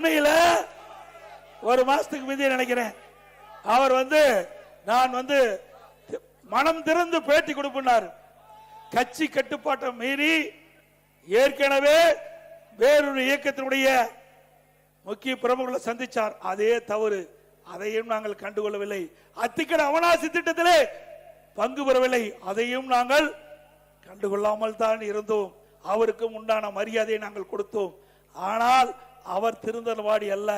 உண்மையில ஒரு மாசத்துக்கு முந்தைய நினைக்கிறேன். அவர் வந்து நான் வந்து மனம் திறந்து பேட்டி கொடுப்பினார். கட்சி கட்டுப்பாட்டை மீறி ஏற்கனவே வேறொரு இயக்கத்தினுடைய முக்கிய பிரமுகர்களை சந்திச்சார். அதே தவறு. அதையும் நாங்கள் கண்டுகொள்ளவில்லை. அத்திக்கட அவனாசி திட்டத்திலே பங்கு பெறவில்லை. அதையும் நாங்கள் கண்டுகொள்ளாமல் தான் இருந்தோம். அவருக்கும் உண்டான மரியாதையை நாங்கள் கொடுத்தோம். ஆனால் அவர் திருந்தனவாடி அல்ல.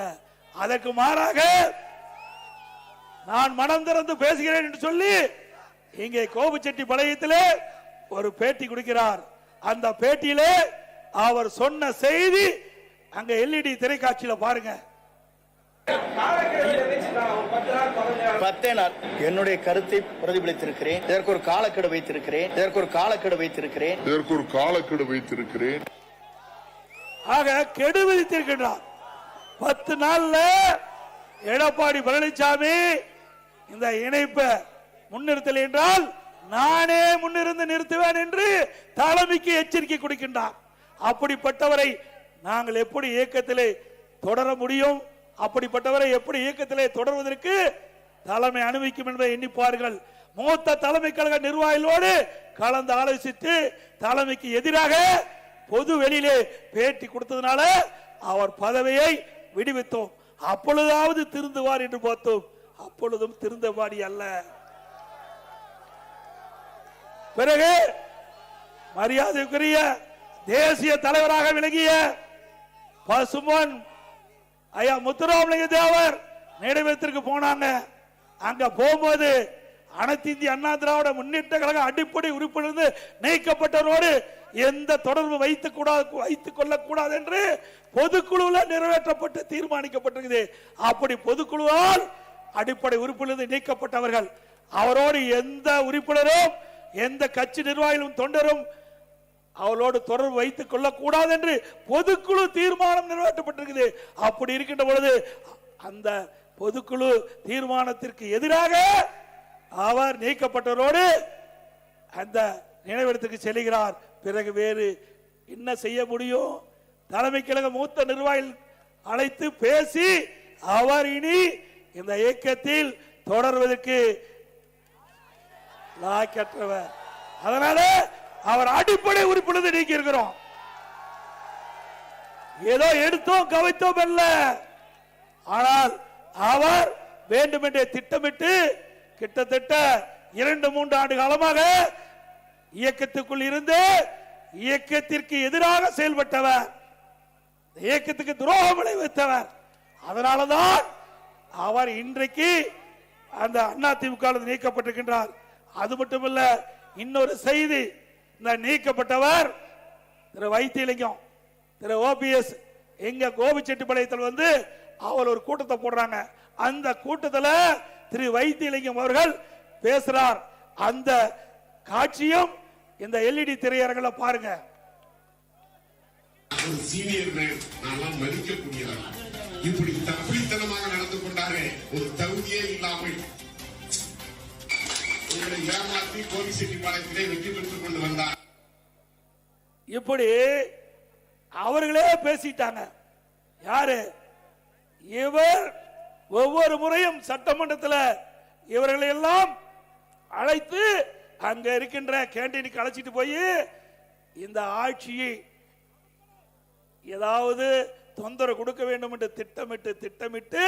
அதற்கு மாறாக நான் மனம் திறந்து பேசுகிறேன் என்று சொல்லி இங்கே கோபுச்செட்டி பாளையத்திலே ஒரு பேட்டி கொடுக்கிறார். அந்த பேட்டியிலே அவர் சொன்ன செய்தி அங்க எல்இடி திரைக்காட்சியில பாருங்க. பத்தே நாள் என்னுடைய கருத்தை பிரதிபலித்திருக்கிறேன். இதற்கு ஒரு காலக்கெடு வைத்திருக்கிறேன். இதற்கு ஒரு காலக்கெடு வைத்திருக்கிறேன். இதற்கு ஒரு காலக்கெடு வைத்திருக்கிறேன். ஆக கெடு விதித்திருக்கின்றார் பத்து நாள்ல எடப்பாடி பழனிசாமி இந்த இணைப்பை முன்னிறுத்தல் என்றால் நானே முன்னிருந்து நிறுத்துவேன் என்று தலைமைக்கு எச்சரிக்கை கொடுக்கின்றார். அப்படிப்பட்டவரை நாங்கள் எப்படி இயக்கத்திலே தொடர முடியும்? அப்படிப்பட்டவரை எப்படி இயக்கத்திலே தொடர்வதற்கு தலைமை அனுமதிக்கும் என்பதை எண்ணிப்பார்கள் மூத்த தலைமை கழக நிர்வாகிகளோடு கலந்து ஆலோசித்து தலைமைக்கு எதிராக பொது வெளியிலே பேட்டி கொடுத்ததுனால அவர் பதவியை விடுவித்தோம். அப்பொழுதாவது திருந்துவார் என்று பார்த்தோம். அப்பொழுதும் திருந்தபாடி அல்ல. பிறகு மரியாதைக்குரிய தேசிய தலைவராக விளங்கிய பசுமன் ஐயா முத்துராமலிங்க தேவர் நினைவகத்திற்கு போனாங்க. அங்க போகும்போது அனைத்து இந்திய அண்ணா திராவிட முன்னேற்ற கழக அடிப்படை உறுப்பிலிருந்து நீக்கப்பட்டவரோடு எந்த தொடர்பு வைத்துக் கூடாது வைத்துக் கொள்ளக்கூடாது என்று பொதுக்குழுவில் நிறைவேற்றப்பட்டு தீர்மானிக்கப்பட்டிருக்குது. அப்படி பொதுக்குழுவால் அடிப்படை உறுப்பிலிருந்து நீக்கப்பட்டவர்கள் அவரோடு எந்த உறுப்பினரும் எந்த கட்சி நிர்வாகிகளும் தொண்டரும் அவளோடு தொடர்பு வைத்துக் கொள்ளக்கூடாது என்று பொதுக்குழு தீர்மானம் நிறைவேற்றப்பட்டிருக்குது. அப்படி இருக்கின்ற பொழுது அந்த பொதுக்குழு தீர்மானத்திற்கு எதிராக அவர் நீக்கப்பட்டவரோடு அந்த நினைவிடத்துக்கு செல்கிறார். பிறகு வேறு என்ன செய்ய முடியும்? தலைமை கழக மூத்த நிர்வாகிகள் அழைத்து பேசி அவர் இனி இந்த இயக்கத்தில் தொடர்வதற்கு லாக்கற்றவர் அதனால அவர் அடிப்படை உறுப்பினர் நீக்கி இருக்கிறோம் ஏதோ எடுத்தோம் கவித்தோம் அல்ல. ஆனால் அவர் வேண்டுமென்றே திட்டமிட்டு கிட்டத்தட்ட இரண்டு மூன்று ஆண்டு காலமாக இயக்கத்துக்குள் இருந்து இயக்கத்திற்கு எதிராக செயல்பட்டவர். இயக்கத்துக்கு துரோகம் விளைவித்தவர். அதனாலதான் அவர் இன்றைக்கு அந்த அண்ணா திமுக நீக்கப்பட்டிருக்கின்றார். அது மட்டுமல்ல இன்னொரு செய்தி இந்த நீக்கப்பட்டவர் திரு வைத்தியலிங்கம் திரு ஓபிஎஸ் எங்க கோபிச்செட்டிப்பாளையத்தில் வந்து அவர் ஒரு கூட்டத்தை போடுறாங்க. அந்த கூட்டத்தில் திரு வைத்தியலிங்கம் அவர்கள் பேசுறார். அந்த காட்சியும் இந்த எல்இடி பாருங்க. மேன் நான்லாம் மதிக்கக்கூடியவர்? இப்படி தப்பித்தனமாக நடந்து கொண்டாரே ஒரு தகுதியே இல்லாமல். ஏமாற்றி கோவிச்செட்டிப்பாளையத்திலே வெற்றி பெற்றுக் கொண்டு வந்தார். இப்படி அவர்களே பேசிட்டாங்க. யாரு? இவர் ஒவ்வொரு முறையும் சட்டமன்றத்தில் இவர்களை எல்லாம் அழைத்து அங்க இருக்கின்ற கேண்டீனுக்கு அழைச்சிட்டு போய் இந்த ஆட்சியை ஏதாவது தொந்தரவு கொடுக்க வேண்டும் என்று திட்டமிட்டு திட்டமிட்டு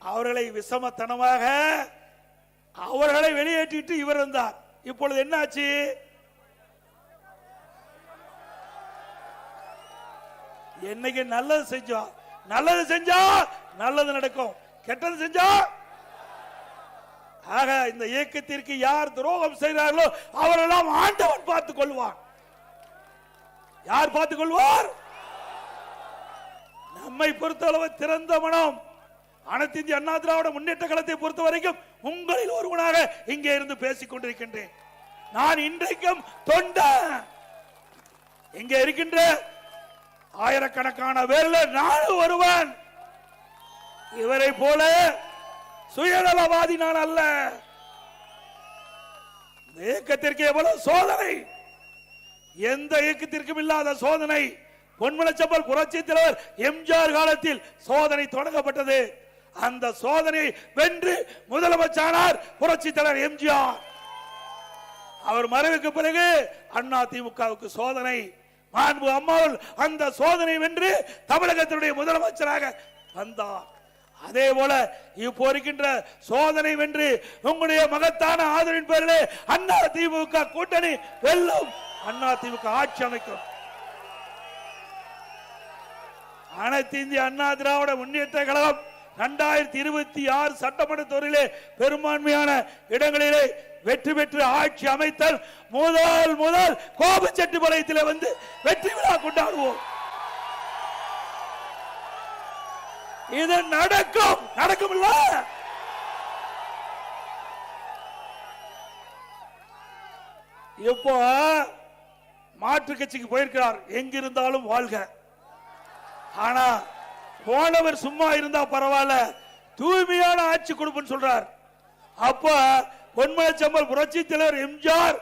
அவர்களை விஷமத்தனமாக அவர்களை வெளியேற்றிட்டு இவர் வந்தார். இப்பொழுது என்னாச்சு? என்னைக்கு நல்லது செஞ்சோம் நல்லது செஞ்சா நல்லது நடக்கும். கெட்டது செஞ்சா ஆக இந்த இயக்கத்திற்கு யார் துரோகம் செய்கிறார்களோ அவரெல்லாம் ஆண்டவன் பார்த்துக் கொள்வான் யார் பார்த்துக் கொள்வார்? நம்மை பொறுத்தளவு திறந்த மனம். அனைத்து இந்திய அண்ணா திராவிட முன்னேற்ற கழகத்தை பொறுத்த வரைக்கும் உங்களில் ஒருவனாக இங்கே இருந்து பேசிக் கொண்டிருக்கின்றேன். நான் இன்றைக்கும் தொண்ட. இங்க இருக்கின்ற? ஆயிரக்கணக்கான பேர்ல நானும் ஒருவன். இவரை போல சுயநலவாதி நான் அல்ல. இயக்கத்திற்கு எவ்வளவு சோதனை? எந்த இயக்கத்திற்கும் இல்லாத சோதனை. பொன்மனச்சம்பல் புரட்சி தலைவர் எம்ஜிஆர் காலத்தில் சோதனை தொடங்கப்பட்டது. அந்த சோதனை வென்று முதலமைச்சானார் புரட்சி தலைவர் எம்ஜிஆர். அவர் மறைவுக்கு பிறகு அண்ணா திமுகவுக்கு சோதனை. மாண்பு அம்மாவில் அந்த சோதனை வென்று தமிழகத்தினுடைய முதலமைச்சராக வந்தார். அதே போல இப்போ இருக்கின்ற சோதனை வென்று உங்களுடைய மகத்தான ஆதரவின் பேரிலே அண்ணா திமுக கூட்டணி வெல்லும். அண்ணா திமுக ஆட்சி அமைக்கும். அனைத்து இந்திய அண்ணா திராவிட முன்னேற்ற கழகம் இரண்டாயிரத்தி இருபத்தி ஆறு சட்டமன்ற தொகுதியிலே பெரும்பான்மையான இடங்களிலே வெற்றி பெற்று ஆட்சி அமைத்தல் முதல் முதல் கோபச்செட்டிப்பாளையத்திலே வந்து வெற்றி விழா கொண்டாடுவோம். இது நடக்கும். நடக்கும் இல்ல இப்போ மாற்று கட்சிக்கு போயிருக்கிறார் எங்கிருந்தாலும் வாழ்க. ஆனா போனவர் சும்மா இருந்தா பரவாயில்ல தூய்மையான ஆட்சி கொடுப்புன்னு சொல்றார். அப்ப செம்மல் புரட்சி தலைவர் எம்ஜிஆர்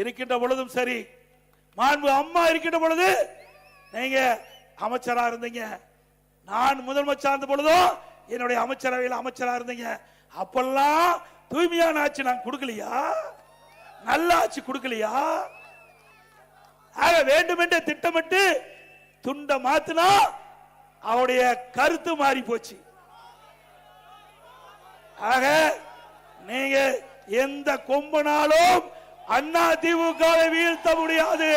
இருக்கின்ற பொழுதும் சரி மாண்பு அம்மா இருக்கின்ற பொழுது நீங்க அமைச்சரா இருந்தீங்க. நான் முதலமைச்சர் இருந்த பொழுதும் என்னுடைய அமைச்சரவையில் அமைச்சரா இருந்தீங்க. அப்பெல்லாம் தூய்மையான ஆட்சி நான் கொடுக்கலையா? நல்ல ஆட்சி கொடுக்கலையா? ஆக வேண்டுமென்றே திட்டமிட்டு துண்ட மாத்தினா அவருடைய கருத்து மாறி போச்சு. ஆக நீங்க எந்த கொம்பனாலும் அண்ணா திமுக வீழ்த்த முடியாது.